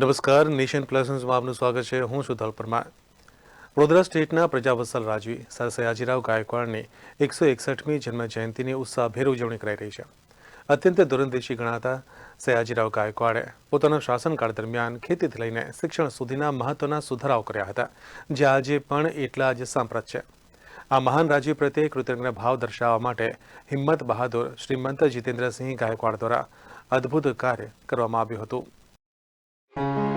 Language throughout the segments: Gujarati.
નમસ્કાર, નેશન પ્લસન્સમાં આપનું સ્વાગત છે. હું છું ધલ પરમાર. વડોદરા સ્ટેટના પ્રજાવત્સલ રાજવી સર સયાજીરાવ ગાયકવાડની એકસો એકસઠમી જન્મ જયંતિની ઉત્સાહભેર ઉજવણી કરાઈ રહી છે. અત્યંત દૂરંદેશી ગણાતા સયાજીરાવ ગાયકવાડે પોતાના શાસનકાળ દરમિયાન ખેતીથી લઈને શિક્ષણ સુધીના મહત્વના સુધારાઓ કર્યા હતા, જે આજે પણ એટલા જ સાંપ્રત છે. આ મહાન રાજ્ય પ્રત્યે કૃતજ્ઞ ભાવ દર્શાવવા માટે હિંમત બહાદુર શ્રીમંત જીતેન્દ્રસિંહ ગાયકવાડ દ્વારા અદ્ભુત કાર્ય કરવામાં આવ્યું હતું. Thank you.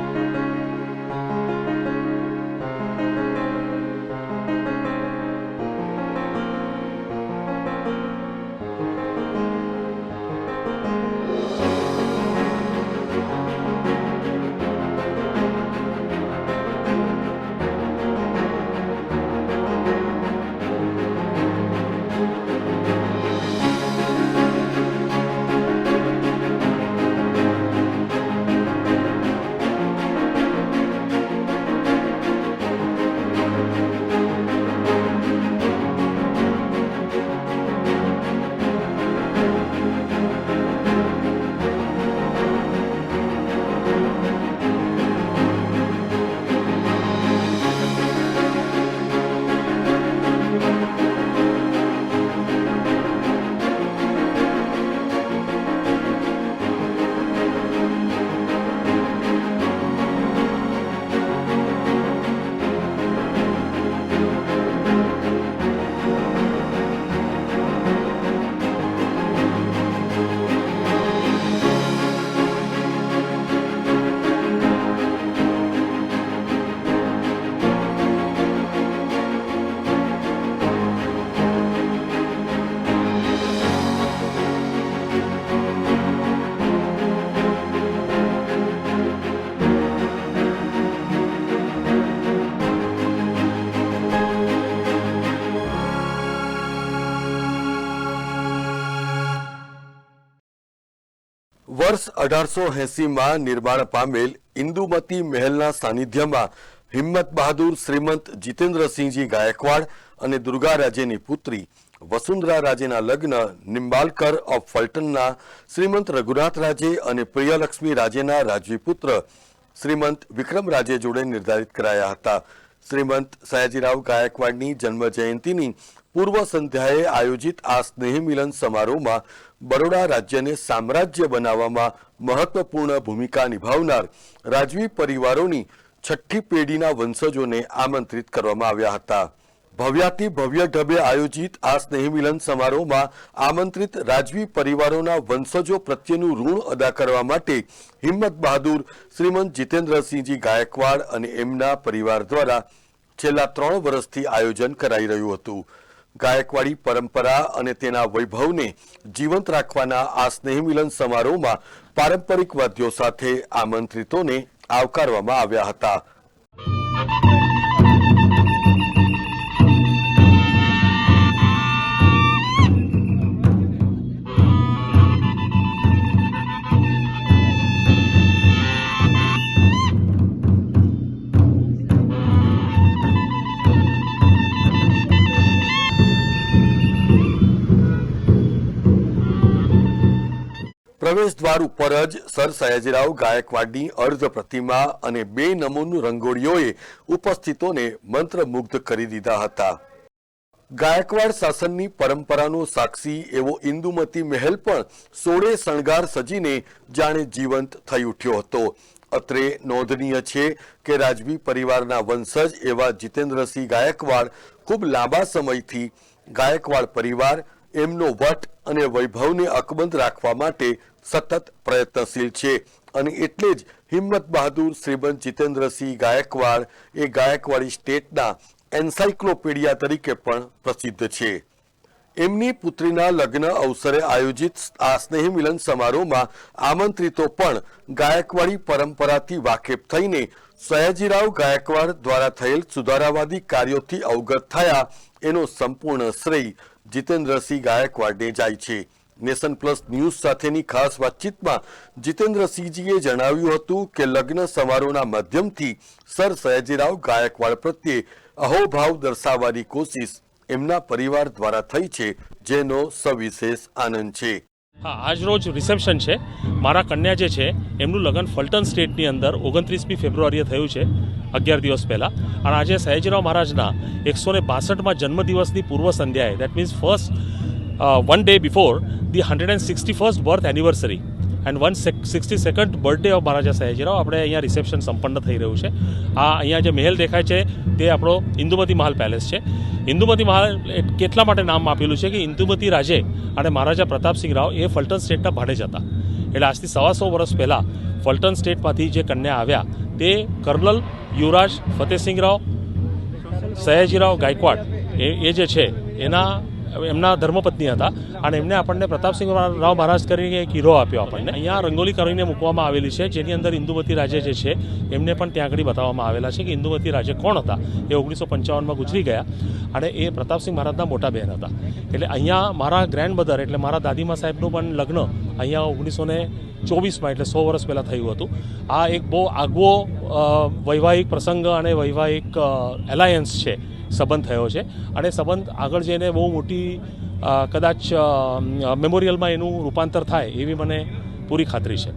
વર્ષ અઢારસો એસીમાં નિર્માણ પામેલ ઇન્દુમતી મહેલના સાનિધ્યમાં હિંમત બહાદુર શ્રીમંત જીતેન્દ્રસિંહજી ગાયકવાડ અને દુર્ગા રાજેની પુત્રી વસુંધરા રાજેના લગ્ન નિંબાલકર ઓફ ફલ્ટનના શ્રીમંત રઘુનાથ રાજે અને પ્રિયલક્ષ્મી રાજેના રાજવી પુત્ર શ્રીમંત વિક્રમ રાજે જોડે નિર્ધારિત કરાયા હતા. શ્રીમંત સયાજીરાવ ગાયકવાડની જન્મ જયંતિની પૂર્વ સંધ્યાએ આયોજિત આ સ્નેહ મિલન સમારોહમાં બરોડા રાજ્યને સામ્રાજ્ય બનાવવામાં મહત્વપૂર્ણ ભૂમિકા નિભાવનાર રાજવી પરિવારોની છઠ્ઠી પેઢીના વંશજોને આમંત્રિત કરવામાં આવ્યા હતા. ભવ્યાતિ ભવ્ય ઢબે આયોજિત આ સ્નેહમિલન સમારોહમાં આમંત્રિત રાજવી પરિવારોના વંશજો પ્રત્યેનું ઋણ અદા કરવા માટે હિંમત બહાદુર શ્રીમંત જીતેન્દ્રસિંહજી ગાયકવાડ અને એમના પરિવાર દ્વારા છેલ્લા ત્રણ વર્ષથી આયોજન કરાઈ રહ્યું હતું. ગાયકવાડી પરંપરા અને તેના વૈભવને જીવંત રાખવાના આ સ્નેહ મિલન સમારોહમાં પારંપરિક વાદ્યો સાથે આમંત્રિતોને આવકારવામાં આવ્યા હતા. પ્રવેશ દ્વાર ઉપર જ સર સયાજીરાવ ગાયકવાડની અર્ધ પ્રતિમા અને બે નમૂનું રંગોળીઓએ ઉપસ્થિતોને મંત્રમુગ્ધ કરી દીધા હતા. ગાયકવાડ શાસનની પરંપરાનો સાક્ષી એવો ઇન્દુમતી મહેલ પણ સોળે શણગાર સજીને જાણે જીવંત થઈ ઉઠ્યો હતો. અત્રે નોંધનીય છે કે રાજવી પરિવારના વંશજ એવા જીતેન્દ્રસિંહ ગાયકવાડ ખૂબ લાંબા સમયથી ગાયકવાડ પરિવાર એમનો વટ અને વૈભવને અકબંધ રાખવા માટે સતત પ્રયત્નશીલ છે. અને એટલે જ હિંમત બહાદુર શ્રીમંત જીતેન્દ્રસિંહ ગાયકવાડ એ ગાયકવાડી સ્ટેટના એન્સાઇક્લોપીડિયા તરીકે પણ પ્રસિદ્ધ છે. એમની પુત્રીના લગ્ન અવસરે આયોજિત આ સ્નેહ મિલન સમારોહમાં આમંત્રિતો પણ ગાયકવાડી પરંપરાથી વાકેફ થઈને સયાજીરાવ ગાયકવાડ દ્વારા થયેલ સુધારાવાદી કાર્યોથી અવગત થયા એનો સંપૂર્ણ શ્રેય જીતેન્દ્રસિંહ ગાયકવાડને જાય છે. નેશન પ્લસ ન્યૂઝ સાથેની ખાસ વાતચીતમાં જીતેન્દ્રસિંહજીએ જણાવ્યું હતું કે લગ્ન સમારોહના માધ્યમથી સર સયાજીરાવ ગાયકવાડ પ્રત્યે અહોભાવ દર્શાવવાની કોશિશ એમના પરિવાર દ્વારા થઈ છે, જેનો સવિશેષ આનંદ છે. હા, આજ રોજ રિસેપ્શન છે. મારા કન્યા જે છે, એમનું લગ્ન ફલટન સ્ટેટની અંદર ઓગણત્રીસમી ફેબ્રુઆરીએ થયું છે, અગિયાર દિવસ પહેલાં. અને આજે સયાજીરાવ મહારાજના એકસો ને બાસઠમાં જન્મદિવસની પૂર્વ સંધ્યાએ that means first one day before the hundred and sixty first birth anniversary and one sixty second birthday of Maharaja Sayajirao આપણે અહીંયા રિસેપ્શન સંપન્ન થઈ રહ્યું છે. આ અહીંયા જે મહેલ દેખાય છે, તે આપણો ઇન્દુમતી મહાલ પેલેસ છે. ઇન્દુમતી મહાલ કેટલા માટે નામ આપેલું છે કે ઇન્દુમતી રાજે અને મહારાજા પ્રતાપસિંહ રાવ એ ફલટન સ્ટેટના ભાડે જતા. એટલે આજથી સવા સો વર્ષ પહેલાં ફલટન સ્ટેટમાંથી જે કન્યા આવ્યા, તે કર્નલ યુવરાજ ફતેહસિંહ રાવ સયાજીરાવ ગાયકવાડ, એ એ જે છે, એના એમના ધર્મપત્ની હતા. અને એમને આપણને પ્રતાપસિંહ રાવ મહારાજ કરીને એક હીરો આપ્યો આપણને. અહીંયા રંગોલી કરીને મૂકવામાં આવેલી છે. જેની અંદર ઇન્દુમતી રાજે જે છે, એમને પણ ત્યાં આગળ બતાવવામાં આવેલા છે કે ઇન્દુમતી રાજે કોણ હતા. એ ઓગણીસો પંચાવનમાં ગુજરી ગયા. અને એ પ્રતાપસિંહ મહારાજના મોટા બહેન હતા. એટલે અહીંયા મારા ગ્રેન્ડ મધર એટલે મારા દાદીમા સાહેબનું પણ લગ્ન અહીંયા ઓગણીસો ને ચોવીસમાં, એટલે સો વર્ષ પહેલાં થયું હતું. આ એક બહુ આગવો વૈવાહિક પ્રસંગ અને વૈવાહિક એલાયન્સ છે. સંબંધ થયો છે. અને સંબંધ આગળ જઈને બહુ મોટી કદાચ મેમોરિયલમાં એનું રૂપાંતર થાય એવી મને પૂરી ખાતરી છે.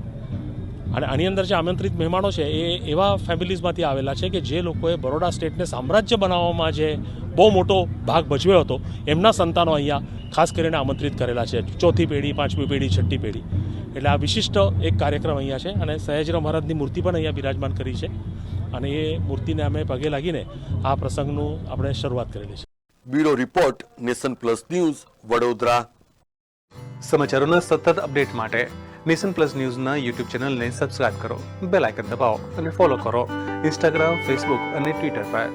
અને આની અંદર જે આમંત્રિત મહેમાનો છે એ એવા ફેમિલીઝમાંથી આવેલા છે કે જે લોકોએ બરોડા સ્ટેટને સામ્રાજ્ય બનાવવામાં જે બહુ મોટો ભાગ ભજવ્યો હતો, એમના સંતાનો અહીંયા ખાસ કરીને આમંત્રિત કરેલા છે. ચોથી પેઢી, પાંચમી પેઢી, છઠ્ઠી પેઢી. એટલે આ વિશિષ્ટ એક કાર્યક્રમ અહીંયા છે અને સયાજીરાવ મહારાજની મૂર્તિ પણ અહીંયા બિરાજમાન કરી છે. અને એ મૂર્તિને અમે પગે લાગીને આ પ્રસંગનું આપણે શરૂઆત કરેલી છે. Bureau report Nation Plus News Vadodara. સમાચારોના સતત અપડેટ માટે નેશન પ્લસ ન્યૂઝના યુટ્યુબ ચેનલને સબસ્ક્રાઇબ કરો બેલ આઇકન દબાવો અને ફોલો કરો. ઇન્સ્ટાગ્રામ ફેસબુક અને ટ્વિટર પર.